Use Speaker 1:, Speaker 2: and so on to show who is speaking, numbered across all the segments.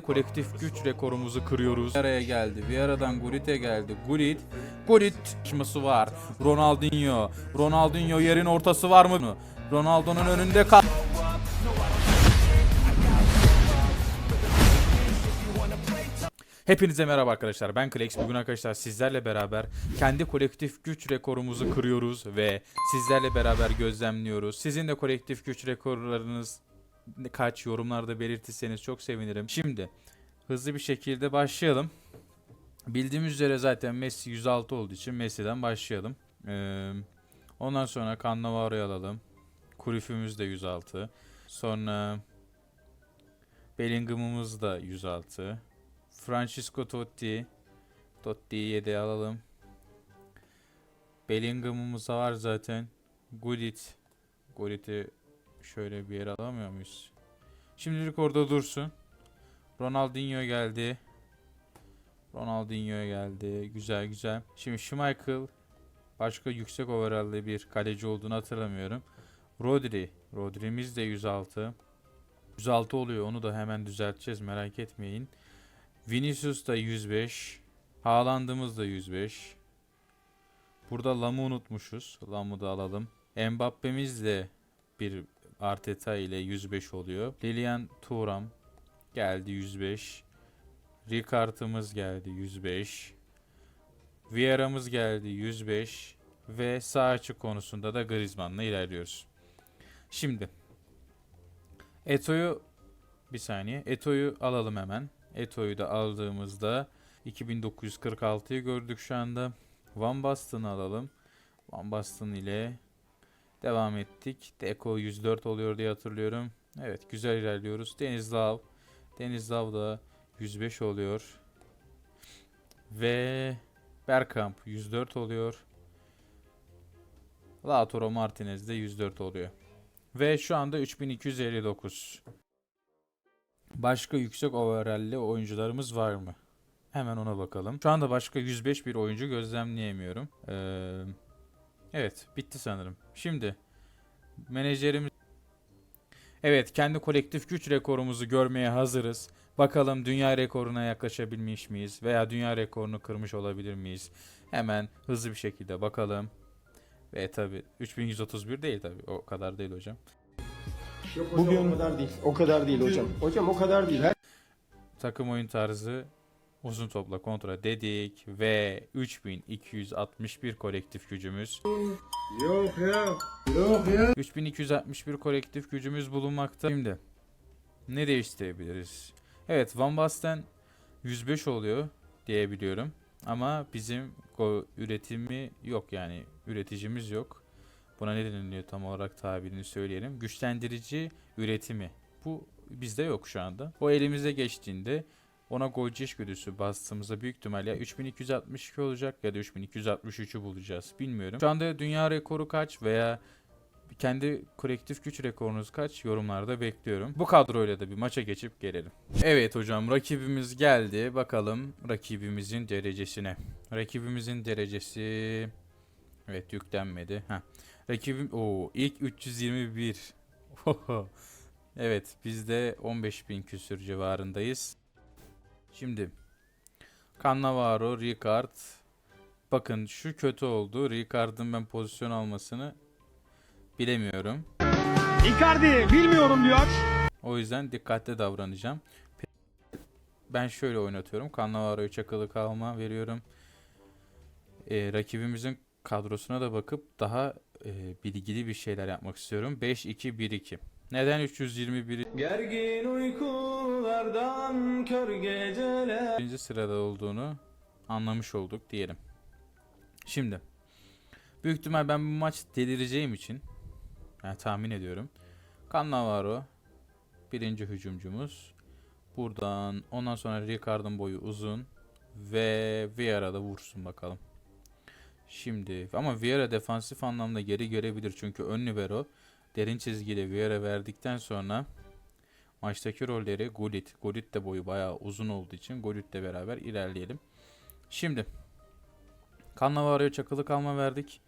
Speaker 1: kolektif güç rekorumuzu kırıyoruz. Araya geldi. Vieira'dan Gullit'e geldi. Gullit. Gullit çıkması var. Ronaldinho. Ronaldinho yerin ortası var mı? Ronaldo'nun önünde kal. Hepinize merhaba arkadaşlar. Ben Klex. Bugün arkadaşlar sizlerle beraber kendi kolektif güç rekorumuzu kırıyoruz ve sizlerle beraber gözlemliyoruz. Sizin de kolektif güç rekorlarınız kaç yorumlarda belirtirseniz çok sevinirim. Şimdi hızlı bir şekilde başlayalım. Bildiğimiz üzere zaten Messi 106 olduğu için Messi'den başlayalım. Ee, ondan sonra Cannavaro'yu alalım. Cruyff'ümüz de 106. Sonra Bellingham'ımız da 106. Francisco Totti. Totti'yi yedeğe alalım. Bellingham'ımız var zaten. Gullit. Gullit'i şöyle bir yere alamıyor muyuz? Şimdilik orada dursun. Ronaldinho geldi. Ronaldinho geldi. Güzel güzel. Şimdi Schmeichel başka yüksek overall'li bir kaleci olduğunu hatırlamıyorum. Rodri. Rodri'miz de 106. 106 oluyor. Onu da hemen düzelteceğiz. Merak etmeyin. Vinicius da 105. Haaland'ımız da 105. Burada Lam'ı unutmuşuz. Lam'ı da alalım. Mbappe'miz de bir Arteta ile 105 oluyor. Lilian Thuram geldi 105. Ricard'ımız geldi 105. Vieira'mız geldi 105 ve sağ açık konusunda da Griezmann'la ilerliyoruz. Şimdi Eto'yu bir saniye. Eto'yu alalım hemen. Eto'yu da aldığımızda 2946'yı gördük şu anda. Van Basten'ı alalım. Van Basten ile devam ettik. Deko 104 oluyor diye hatırlıyorum. Evet güzel ilerliyoruz. Denizlav. Denizlav da 105 oluyor. Ve Bergkamp 104 oluyor. Lautaro Martinez de 104 oluyor. Ve şu anda 3259. Başka yüksek overall'li oyuncularımız var mı? Hemen ona bakalım. Şu anda başka 105 bir oyuncu gözlemleyemiyorum. Ee, evet bitti sanırım. Şimdi menajerimiz Evet kendi kolektif güç rekorumuzu görmeye hazırız. Bakalım dünya rekoruna yaklaşabilmiş miyiz veya dünya rekorunu kırmış olabilir miyiz? Hemen hızlı bir şekilde bakalım. Ve tabi 3131 değil tabi o kadar değil hocam.
Speaker 2: Yok hocam
Speaker 3: Bugün-
Speaker 2: o kadar değil. O kadar değil hocam. Hocam o kadar değil. Her
Speaker 1: Takım oyun tarzı uzun topla kontrol dedik ve 3261 kolektif gücümüz.
Speaker 2: Yok ya. Yok ya.
Speaker 1: 3261 kolektif gücümüz bulunmakta. Şimdi ne değiştirebiliriz? Evet Van Basten 105 oluyor diyebiliyorum. Ama bizim üretimi yok yani üreticimiz yok. Buna ne deniliyor tam olarak tabirini söyleyelim. Güçlendirici üretimi. Bu bizde yok şu anda. O elimize geçtiğinde ona golcü güdüsü bastığımızda büyük ihtimalle ya 3262 olacak ya da 3263'ü bulacağız. Bilmiyorum. Şu anda dünya rekoru kaç veya kendi kolektif güç rekorunuz kaç yorumlarda bekliyorum. Bu kadroyla da bir maça geçip gelelim. Evet hocam rakibimiz geldi. Bakalım rakibimizin derecesine. Rakibimizin derecesi evet yüklenmedi. Ha. Rakibim o ilk 321. evet biz de 15.000 küsür civarındayız. Şimdi Cannavaro, Ricard. Bakın şu kötü oldu. Ricard'ın ben pozisyon almasını bilemiyorum.
Speaker 3: Icardi bilmiyorum diyor.
Speaker 1: O yüzden dikkatli davranacağım. Ben şöyle oynatıyorum. Cannavaro'yu çakılı kalma veriyorum. Ee, rakibimizin kadrosuna da bakıp daha e, bilgili bir şeyler yapmak istiyorum. 5-2-1-2. Neden 321.
Speaker 4: Gergin uykulardan kör geceler
Speaker 1: birinci sırada olduğunu anlamış olduk diyelim. Şimdi büyük ihtimal ben bu maç delireceğim için yani tahmin ediyorum. Cannavaro birinci hücumcumuz. Buradan ondan sonra Ricard'ın boyu uzun ve Vieira da vursun bakalım. Şimdi ama Vieira defansif anlamda geri görebilir çünkü ön libero derin çizgiyle Vieira verdikten sonra Maçtaki rolleri Gullit. Gullit de boyu bayağı uzun olduğu için Gullit'le beraber ilerleyelim. Şimdi Cannavaro'ya çakılı kalma verdik.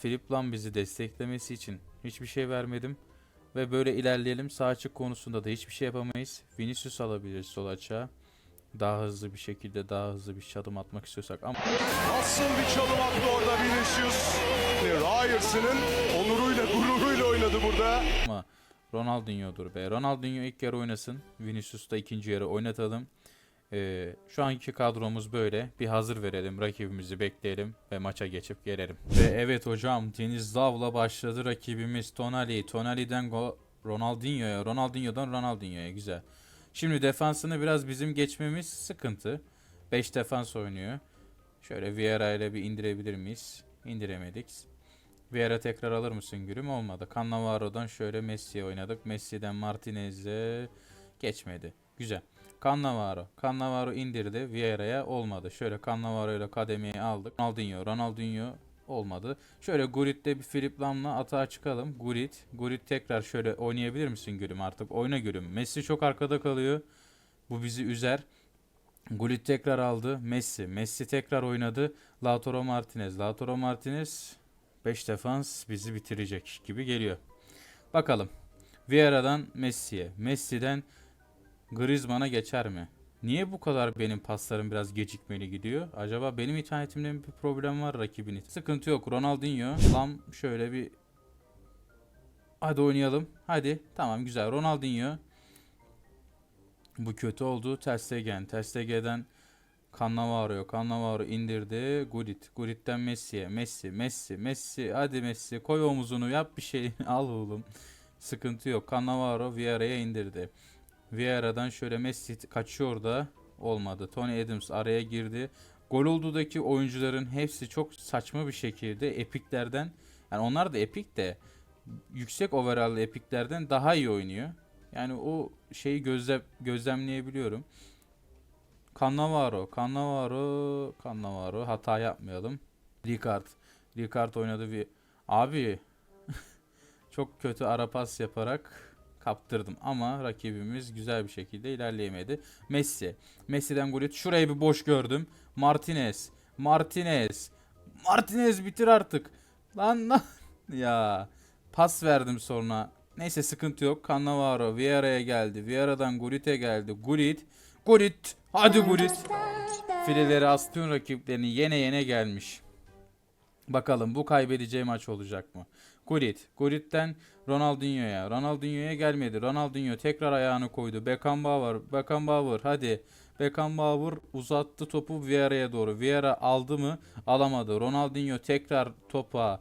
Speaker 1: Philip Lam bizi desteklemesi için hiçbir şey vermedim. Ve böyle ilerleyelim. Sağ açık konusunda da hiçbir şey yapamayız. Vinicius alabiliriz sol açığa. Daha hızlı bir şekilde daha hızlı bir adım atmak istiyorsak ama
Speaker 5: Nasıl bir çalım attı orada Vinicius. Ryers'ının onuruyla gururuyla oynadı burada.
Speaker 1: ama Ronaldinho'dur be. Ronaldinho ilk yarı oynasın. Vinicius da ikinci yarı oynatalım. Ee, şu anki kadromuz böyle. Bir hazır verelim. Rakibimizi bekleyelim ve maça geçip gelelim. Ve evet hocam Deniz Lav'la başladı rakibimiz Tonali. Tonali'den go Ronaldinho'ya. Ronaldinho'dan Ronaldinho'ya. Güzel. Şimdi defansını biraz bizim geçmemiz sıkıntı. 5 defans oynuyor. Şöyle Vieira ile bir indirebilir miyiz? İndiremedik. Vieira tekrar alır mısın gülüm? Olmadı. Cannavaro'dan şöyle Messi'ye oynadık. Messi'den Martinez'e geçmedi. Güzel. Cannavaro. Cannavaro indirdi. Vieira'ya olmadı. Şöyle Cannavaro ile kademeye aldık. Ronaldinho. Ronaldinho olmadı. Şöyle Gurit'le bir Filip Lam'la atağa çıkalım. Gurit. Gurit tekrar şöyle oynayabilir misin gülüm artık? Oyna gülüm. Messi çok arkada kalıyor. Bu bizi üzer. Gullit tekrar aldı. Messi. Messi tekrar oynadı. Lautaro Martinez. Lautaro Martinez 5 defans bizi bitirecek gibi geliyor. Bakalım. Vieira'dan Messi'ye. Messi'den Griezmann'a geçer mi? Niye bu kadar benim paslarım biraz gecikmeli gidiyor? Acaba benim internetimde mi bir problem var rakibin? Sıkıntı yok. Ronaldinho. Lam şöyle bir Hadi oynayalım. Hadi. Tamam güzel. Ronaldinho. Bu kötü oldu. Ter Stegen. Ter Stegen'den Cannavaro. Cannavaro indirdi. Gullit. Gullit'ten Messi'ye. Messi. Messi. Messi. Hadi Messi. Koy omuzunu. Yap bir şey. Al oğlum. Sıkıntı yok. Cannavaro Vieira'ya indirdi. Vieira'dan şöyle Messi kaçıyor da olmadı. Tony Adams araya girdi. Gol olduğudaki oyuncuların hepsi çok saçma bir şekilde epiklerden yani onlar da epik de yüksek overall epiklerden daha iyi oynuyor. Yani o şeyi gözle, gözlemleyebiliyorum. Cannavaro, Cannavaro, Cannavaro hata yapmayalım. Ricard, Ricard oynadı bir abi çok kötü ara pas yaparak kaptırdım ama rakibimiz güzel bir şekilde ilerleyemedi. Messi, Messi'den gol. Şurayı bir boş gördüm. Martinez, Martinez, Martinez bitir artık. Lan lan ya pas verdim sonra. Neyse sıkıntı yok. Cannavaro Vieira'ya geldi. Vieira'dan Gullit'e geldi. Gullit. Gullit. Hadi Gullit. Fileleri astığın rakiplerini yene yene gelmiş. Bakalım bu kaybedeceği maç olacak mı? Gullit. Gullit'ten Ronaldinho'ya. Ronaldinho'ya gelmedi. Ronaldinho tekrar ayağını koydu. Beckenbauer. Beckenbauer hadi. Beckenbauer uzattı topu Vieira'ya doğru. Vieira aldı mı? Alamadı. Ronaldinho tekrar topa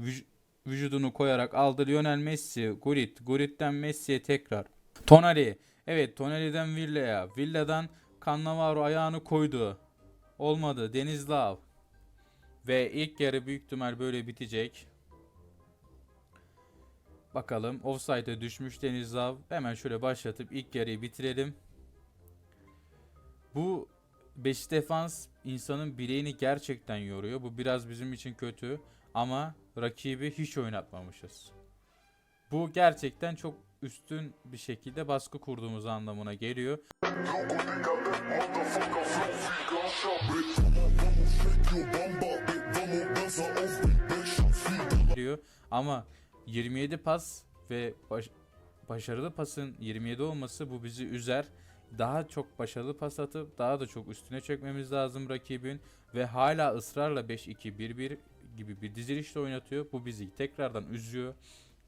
Speaker 1: vüc- vücudunu koyarak aldı. Lionel Messi, Gullit, Gullit'ten Messi'ye tekrar. Tonali. Evet Tonali'den Villa'ya. Villa'dan Cannavaro ayağını koydu. Olmadı. Deniz Lav. Ve ilk yarı büyük ihtimal böyle bitecek. Bakalım offside'e düşmüş Deniz Lav. Hemen şöyle başlatıp ilk yarıyı bitirelim. Bu 5 defans insanın bileğini gerçekten yoruyor. Bu biraz bizim için kötü ama rakibi hiç oynatmamışız. Bu gerçekten çok üstün bir şekilde baskı kurduğumuz anlamına geliyor. Geliyor. Ama 27 pas ve baş- başarılı pasın 27 olması bu bizi üzer. Daha çok başarılı pas atıp daha da çok üstüne çökmemiz lazım rakibin ve hala ısrarla 5-2-1-1 gibi bir dizilişle oynatıyor. Bu bizi tekrardan üzüyor.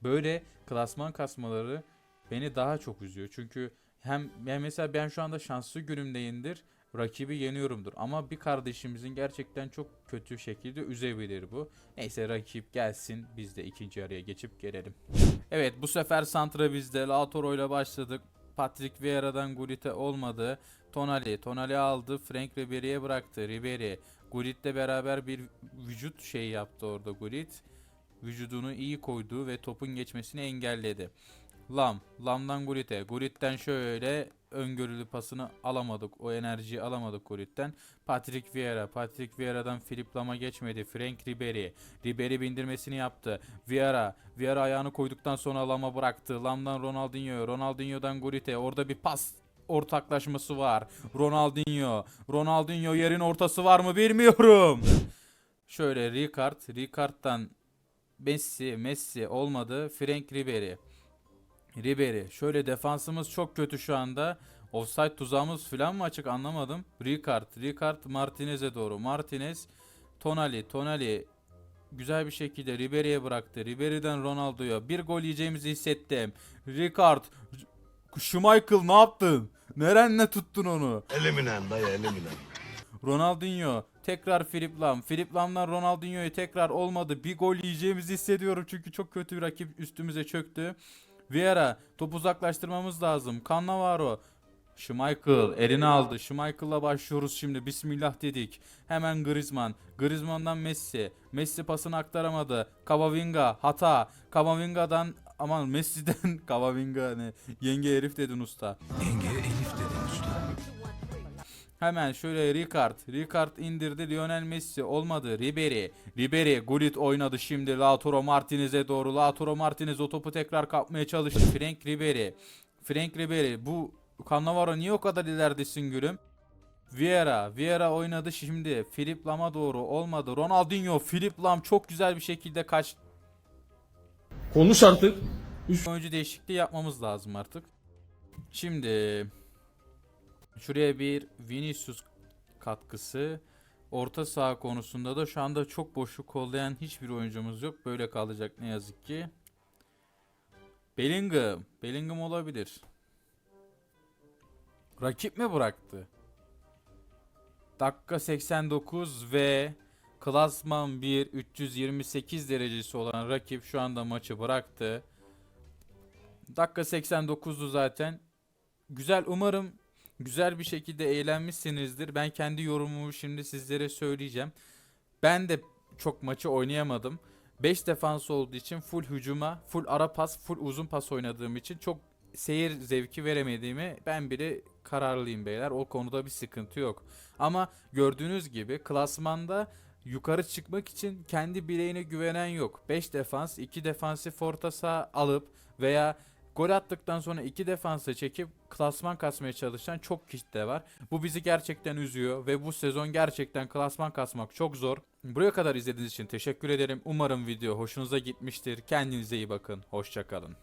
Speaker 1: Böyle klasman kasmaları beni daha çok üzüyor. Çünkü hem yani mesela ben şu anda şanslı günümdeyimdir. Rakibi yeniyorumdur. Ama bir kardeşimizin gerçekten çok kötü şekilde üzebilir bu. Neyse rakip gelsin. Biz de ikinci yarıya geçip gelelim. Evet bu sefer Santra bizde. Lautaro ile başladık. Patrick Vieira'dan Gullit'e olmadı. Tonali. Tonali aldı. Frank Ribery'e bıraktı. Ribery. Gullit'le beraber bir vücut şeyi yaptı orada Gullit. Vücudunu iyi koydu ve topun geçmesini engelledi. Lam. Lam'dan Gullit'e. Gullit'ten şöyle öngörülü pasını alamadık. O enerjiyi alamadık Gullit'ten. Patrick Vieira. Patrick Vieira'dan Filip Lam'a geçmedi. Frank Ribery. Ribery bindirmesini yaptı. Vieira. Vieira ayağını koyduktan sonra Lam'a bıraktı. Lam'dan Ronaldinho'ya. Ronaldinho'dan Gullit'e. Orada bir pas ortaklaşması var. Ronaldinho. Ronaldinho yerin ortası var mı bilmiyorum. Şöyle Ricard. Ricard'dan Messi. Messi olmadı. Frank Ribery. Ribery. Şöyle defansımız çok kötü şu anda. Offside tuzağımız falan mı açık anlamadım. Ricard. Ricard Martinez'e doğru. Martinez. Tonali. Tonali güzel bir şekilde Ribery'e bıraktı. Ribery'den Ronaldo'ya bir gol yiyeceğimizi hissettim. Ricard. Schmeichel ne yaptın? Nerenle tuttun onu?
Speaker 6: Eliminen dayı eliminen.
Speaker 1: Ronaldinho tekrar Filip Lam. Filip Lam'dan Ronaldinho'ya tekrar olmadı. Bir gol yiyeceğimizi hissediyorum çünkü çok kötü bir rakip üstümüze çöktü. Vieira top uzaklaştırmamız lazım. Cannavaro Schmeichel elini aldı. Schmeichel'la başlıyoruz şimdi. Bismillah dedik. Hemen Griezmann. Griezmann'dan Messi. Messi pasını aktaramadı. Kamavinga hata. Kamavinga'dan aman Messi'den Kamavinga ne? Yenge herif dedin usta. Hemen şöyle Ricard. Ricard indirdi Lionel Messi. Olmadı. Ribery. Ribery. Gullit oynadı şimdi. Lautaro Martinez'e doğru. Lautaro Martinez o topu tekrar kapmaya çalıştı. Frank Ribery. Frank Ribery. Bu Cannavaro niye o kadar ileridesin gülüm? Vieira. Vieira oynadı şimdi. Filip Lam'a doğru. Olmadı. Ronaldinho. Filip Lam çok güzel bir şekilde kaç
Speaker 2: Konuş artık.
Speaker 1: oyuncu değişikliği yapmamız lazım artık. Şimdi şuraya bir Vinicius katkısı. Orta saha konusunda da şu anda çok boşluk kollayan hiçbir oyuncumuz yok. Böyle kalacak ne yazık ki. Bellingham. Bellingham olabilir. Rakip mi bıraktı? Dakika 89 ve klasman 1 328 derecesi olan rakip şu anda maçı bıraktı. Dakika 89'du zaten. Güzel umarım güzel bir şekilde eğlenmişsinizdir. Ben kendi yorumumu şimdi sizlere söyleyeceğim. Ben de çok maçı oynayamadım. 5 defans olduğu için full hücuma, full ara pas, full uzun pas oynadığım için çok seyir zevki veremediğimi ben bile kararlıyım beyler. O konuda bir sıkıntı yok. Ama gördüğünüz gibi klasmanda yukarı çıkmak için kendi bileğine güvenen yok. 5 defans, 2 defansif orta saha alıp veya gol attıktan sonra 2 defansa çekip klasman kasmaya çalışan çok kişi de var. Bu bizi gerçekten üzüyor ve bu sezon gerçekten klasman kasmak çok zor. Buraya kadar izlediğiniz için teşekkür ederim. Umarım video hoşunuza gitmiştir. Kendinize iyi bakın. Hoşçakalın.